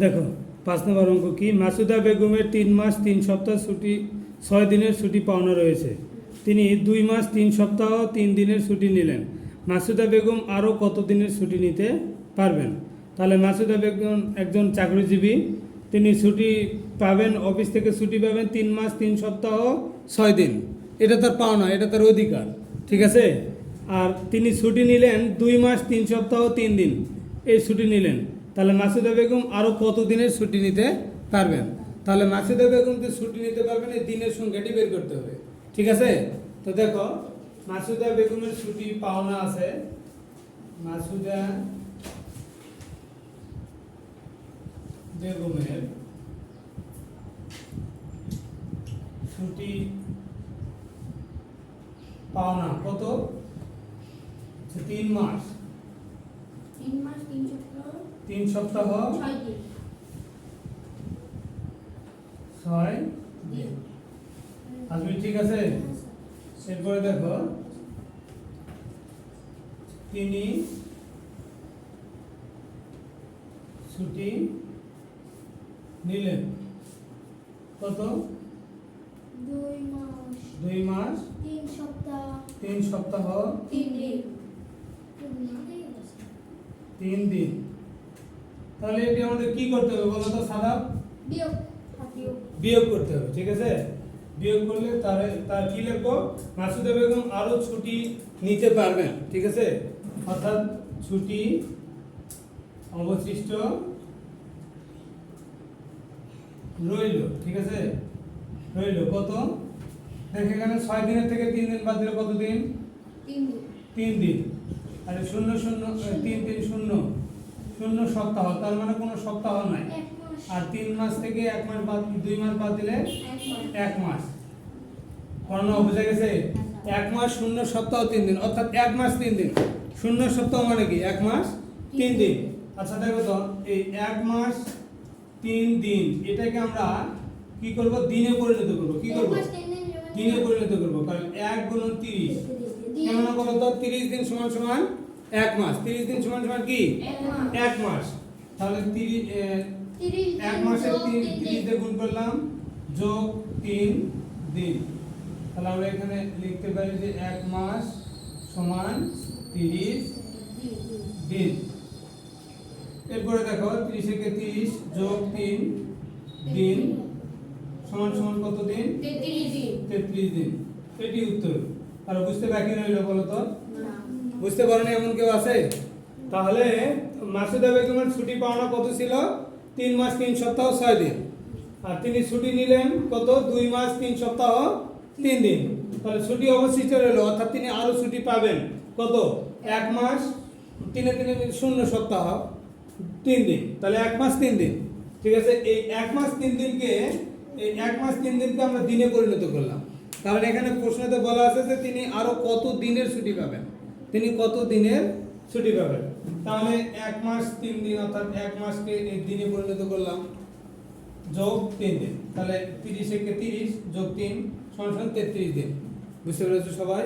দেখো, পাঁচ নম্বর অঙ্ক কি? মাসুদা বেগমের তিন মাস, তিন সপ্তাহ ছুটি, ছয় দিনের ছুটি পাওনা রয়েছে। তিনি দুই মাস, তিন সপ্তাহ, তিন দিনের ছুটি নিলেন। মাসুদা বেগম আরও কত দিনের ছুটি নিতে পারবেন? তাহলে মাসুদা বেগম একজন চাকরিজীবী। তিনি ছুটি পাবেন, অফিস থেকে ছুটি পাবেন তিন মাস, তিন সপ্তাহ, ছয় দিন। এটা তার পাওনা, এটা তার অধিকার, ঠিক আছে? আর তিনি ছুটি নিলেন দুই মাস, তিন সপ্তাহ, তিন দিন। এই ছুটি নিলেন। তাহলে মাসুদা বেগম আরও কত দিনের ছুটি নিতে পারবেন? তাহলে মাসুদা বেগম যে ছুটি নিতে পারবেন, এই দিনের সংখ্যাটি বের করতে হবে। ঠিক আছে? তো দেখো, মাসুদা বেগমের ছুটি পাওনা আছে। মাসুদা বেগমের ছুটি পাওনা কত? তিন মাস তিন মাস তিন সপ্তাহ তিন সপ্তাহ ছয় আসবে ঠিক আছে? এরপরে দেখো। তিনি ছুটি নিলেন। কত? দুই মাস। দুই মাস। তিন সপ্তাহ। তিন সপ্তাহ। তিন দিন। তিন দিন। তাহলে এটি আমাদের কি করতে হবে বলো তো সাদা? বিয়োগ। করতে হবে ঠিক আছে? বিয়োগ করলে তার তার কি লিখব? মাসুদা বেগম আরও ছুটি নিতে পারবেন ঠিক আছে? অর্থাৎ ছুটি অবশিষ্ট রইল ঠিক আছে? রইল কত? দেখ এখানে ছয় দিনের থেকে তিন দিন বাদ দিলে কত দিন। তিন দিন। আর শূন্য শূন্য তিন তিন শূন্য সপ্তাহ তার মানে কোনো সপ্তাহ নাই। আর তিন মাস থেকে এক মাস বাদ দুই মাস বাদ দিলে এক মাস। পড়ানো বুঝে গেছে? এক মাস শূন্য সপ্তাহ তিন দিন। অর্থাৎ এক মাস তিন দিন। শূন্য সপ্তাহ মানে কি? এক মাস তিন দিন। আচ্ছা দেখো তো এই এক মাস তিন দিন এটাকে আমরা কি করব? দিনে পরিণত করব। কি করব? দিন পরিণত করব। কারণ এক গুণন তিরিশ। কেমন বলো তো তিরিশ দিন সমান সমান এক মাস। তিরিশ দিন সমান সমান কি? এক মাস। তাহলে তিরিশ এক মাসে তিরিশ। দিয়ে গুণ করলাম যোগ তিন দিন। তাহলে আমরা এখানে লিখতে পারি যে এক মাস সমান তিরিশ দিন, এরপরে দেখো তিরিশ একে তিরিশ যোগ তিন দিন সমান সমান কত দিন? তেত্রিশ দিন। তেত্রিশ দিন। এটি উত্তর। আর বুঝতে বাকি রইল বলো তো? না। বুঝতে পারেনি এমন কেউ আছে? তাহলে মাসুদা বেগমের ছুটি পাওনা কত ছিল? তিন মাস, তিন সপ্তাহ, ছয় দিন। আর তিনি ছুটি নিলেন কত? দুই মাস, তিন সপ্তাহ, তিন দিন। তাহলে ছুটি অবশিষ্ট রইল, অর্থাৎ তিনি আরও ছুটি পাবেন। কত? এক মাস তিনে তিনে, শূন্য সপ্তাহ, তিন দিন। তাহলে এক মাস, তিন দিন। ঠিক আছে? এই এক মাস, তিন দিনকে, এই এক মাস, তিন দিনকে আমরা দিনে পরিণত করলাম। কারণ এখানে প্রশ্নতে বলা আছে যে তিনি আরও কত দিনের ছুটি পাবেন? তিনি কত দিনের ছুটি পাবেন? তাহলে এক মাস, তিন দিন, অর্থাৎ এক মাসকে দিনে পরিণত করলাম। যোগ তিন দিন। তাহলে তিরিশ একে তিরিশ, যোগ তিন, সমান সমান তেত্রিশ দিন। বুঝতে পেরেছ সবাই?